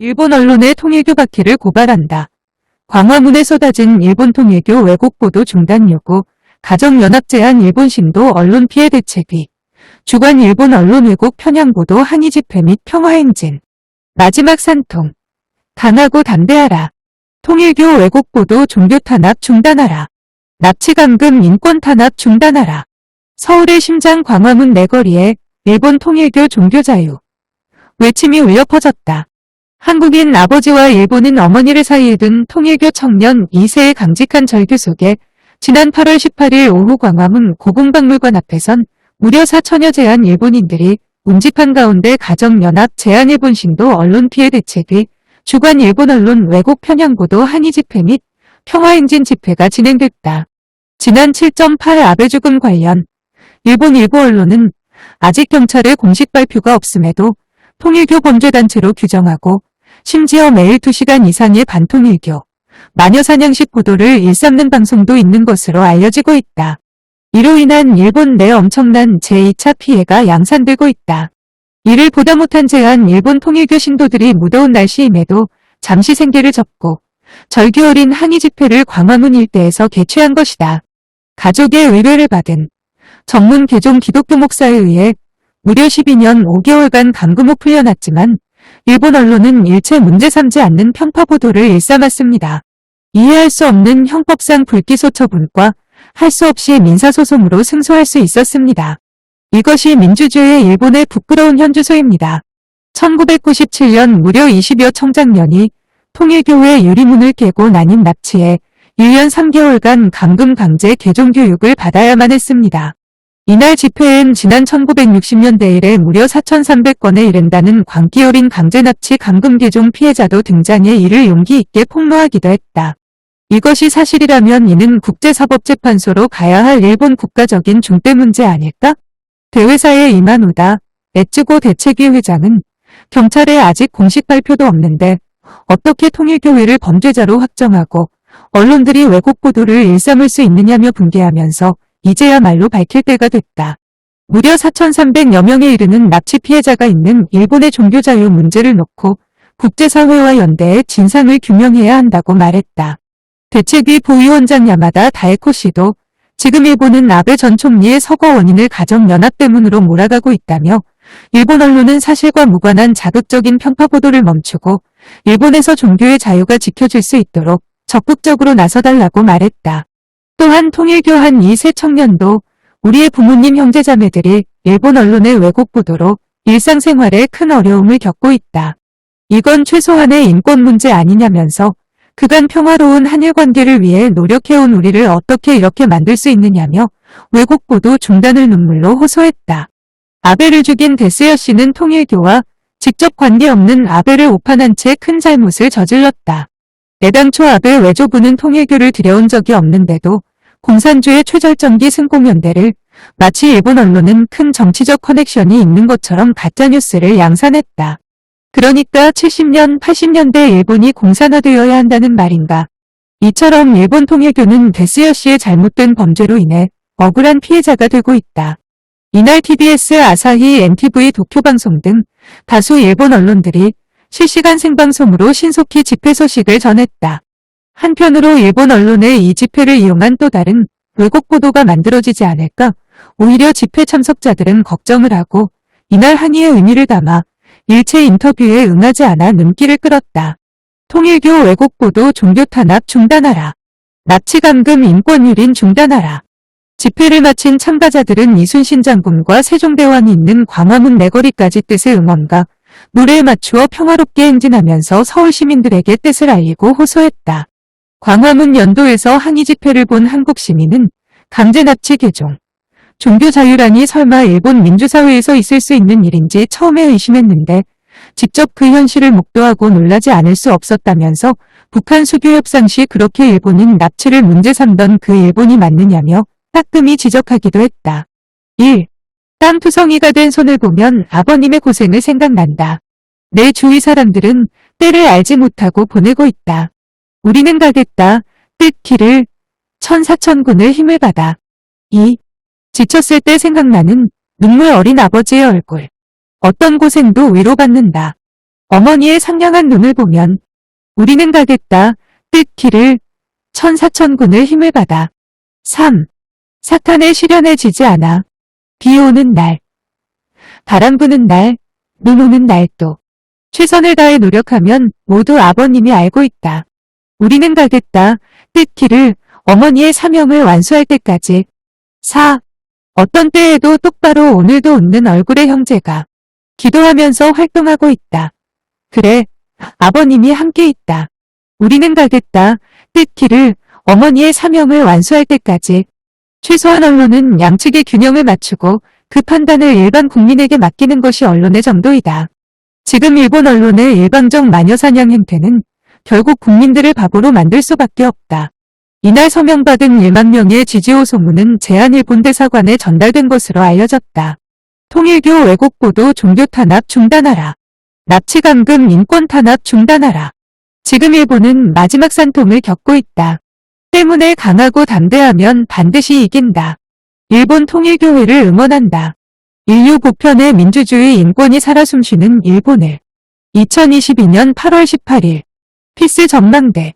일본 언론의 통일교 박해를 고발한다. 광화문에 쏟아진 일본 통일교 왜곡 보도 중단 요구, 가정연합 제안 일본 신도 언론 피해 대책위, 주관 일본 언론 왜곡 편향 보도 항의 집회 및 평화행진. 마지막 산통. 강하고 담대하라. 통일교 왜곡 보도 종교 탄압 중단하라. 납치 감금 인권 탄압 중단하라. 서울의 심장 광화문 내거리에 일본 통일교 종교 자유. 외침이 울려 퍼졌다. 한국인 아버지와 일본인 어머니를 사이에 둔 통일교 청년 2세의 강직한 절규 속에 지난 8월 18일 오후 광화문 고궁박물관 앞에선 무려 4천여 제한 일본인들이 운집한 가운데 가정연합 제한일본 신도 언론 피해 대책위 주관 일본 언론 왜곡 편향보도 항의 집회 및 평화행진 집회가 진행됐다. 지난 7.8 아베 죽음 관련 일본 일부 언론은 아직 경찰의 공식 발표가 없음에도 통일교 범죄단체로 규정하고 심지어 매일 2시간 이상의 반통일교, 마녀사냥식 보도를 일삼는 방송도 있는 것으로 알려지고 있다. 이로 인한 일본 내 엄청난 제2차 피해가 양산되고 있다. 이를 보다 못한 제한 일본 통일교 신도들이 무더운 날씨임에도 잠시 생계를 접고 절규 어린 항의 집회를 광화문 일대에서 개최한 것이다. 가족의 의뢰를 받은 전문 개종 기독교 목사에 의해 무려 12년 5개월간 감금 후 풀려났지만 일본 언론은 일체 문제 삼지 않는 편파 보도를 일삼았습니다. 이해할 수 없는 형법상 불기소 처분과 할 수 없이 민사소송으로 승소할 수 있었습니다. 이것이 민주주의의 일본의 부끄러운 현주소입니다. 1997년 무려 20여 청장년이 통일교회 유리문을 깨고 난임 납치해 1년 3개월간 감금 강제 개종 교육을 받아야만 했습니다. 이날 집회엔 지난 1960년대 이래 무려 4,300건에 이른다는 광기 어린 강제납치 감금 개종 피해자도 등장해 이를 용기 있게 폭로하기도 했다. 이것이 사실이라면 이는 국제사법재판소로 가야 할 일본 국가적인 중대 문제 아닐까? 대회사의 이만우다 에츠고 대책위 회장은 경찰에 아직 공식 발표도 없는데 어떻게 통일교회를 범죄자로 확정하고 언론들이 왜곡 보도를 일삼을 수 있느냐며 분개하면서 이제야말로 밝힐 때가 됐다. 무려 4,300여 명에 이르는 납치 피해자가 있는 일본의 종교자유 문제를 놓고 국제사회와 연대해 진상을 규명해야 한다고 말했다. 대책위 부위원장 야마다 다에코 씨도 지금 일본은 아베 전 총리의 서거 원인을 가정연합 때문으로 몰아가고 있다며 일본 언론은 사실과 무관한 자극적인 편파 보도를 멈추고 일본에서 종교의 자유가 지켜질 수 있도록 적극적으로 나서달라고 말했다. 또한 통일교 한 2세 청년도 우리의 부모님 형제자매들이 일본 언론의 왜곡 보도로 일상생활에 큰 어려움을 겪고 있다. 이건 최소한의 인권 문제 아니냐면서 그간 평화로운 한일 관계를 위해 노력해온 우리를 어떻게 이렇게 만들 수 있느냐며 왜곡 보도 중단을 눈물로 호소했다. 아베를 죽인 데스여 씨는 통일교와 직접 관계없는 아베를 오판한 채 큰 잘못을 저질렀다. 애당초 아베 외조부는 통일교를 들여온 적이 없는데도 공산주의 최절정기 승공연대를 마치 일본 언론은 큰 정치적 커넥션이 있는 것처럼 가짜뉴스를 양산했다. 그러니까 70년, 80년대 일본이 공산화되어야 한다는 말인가. 이처럼 일본 통일교는 데스여 씨의 잘못된 범죄로 인해 억울한 피해자가 되고 있다. 이날 TBS, 아사히, NTV, 도쿄방송 등 다수 일본 언론들이 실시간 생방송으로 신속히 집회 소식을 전했다. 한편으로 일본 언론의 이 집회를 이용한 또 다른 왜곡 보도가 만들어지지 않을까 오히려 집회 참석자들은 걱정을 하고 이날 항의의 의미를 담아 일체 인터뷰에 응하지 않아 눈길을 끌었다. 통일교 왜곡 보도 종교 탄압 중단하라. 납치 감금 인권 유린 중단하라. 집회를 마친 참가자들은 이순신 장군과 세종대왕이 있는 광화문 내거리까지 뜻의 응원과 노래에 맞추어 평화롭게 행진하면서 서울 시민들에게 뜻을 알리고 호소했다. 광화문 연도에서 항의 집회를 본 한국 시민은 강제 납치 개종, 종교 자유라니 설마 일본 민주사회에서 있을 수 있는 일인지 처음에 의심했는데 직접 그 현실을 목도하고 놀라지 않을 수 없었다면서 북한 수교 협상 시 그렇게 일본인 납치를 문제 삼던 그 일본이 맞느냐며 따끔히 지적하기도 했다. 1. 땀투성이가 된 손을 보면 아버님의 고생을 생각난다. 내 주위 사람들은 때를 알지 못하고 보내고 있다. 우리는 가겠다. 뜻 길을 천사천군을 힘을 받아. 2. 지쳤을 때 생각나는 눈물 어린 아버지의 얼굴. 어떤 고생도 위로받는다. 어머니의 상냥한 눈을 보면 우리는 가겠다. 뜻키를 천사천군을 힘을 받아. 3. 사탄의 시련에 지지 않아. 비 오는 날. 바람 부는 날. 눈 오는 날도. 최선을 다해 노력하면 모두 아버님이 알고 있다. 우리는 가겠다. 뜻키를 어머니의 사명을 완수할 때까지. 4. 어떤 때에도 똑바로 오늘도 웃는 얼굴의 형제가 기도하면서 활동하고 있다. 그래, 아버님이 함께 있다. 우리는 가겠다. 뜻키를 어머니의 사명을 완수할 때까지. 최소한 언론은 양측의 균형을 맞추고 그 판단을 일반 국민에게 맡기는 것이 언론의 정도이다. 지금 일본 언론의 일방적 마녀사냥 행태는 결국 국민들을 바보로 만들 수밖에 없다. 이날 서명받은 1만 명의 지지호 소문은 제한일본 대사관에 전달된 것으로 알려졌다. 통일교 왜곡 보도 종교 탄압 중단하라. 납치 감금 인권 탄압 중단하라. 지금 일본은 마지막 산통을 겪고 있다. 때문에 강하고 담대하면 반드시 이긴다. 일본 통일교회를 응원한다. 인류 보편의 민주주의 인권이 살아 숨쉬는 일본을 2022년 8월 18일 피스 전망대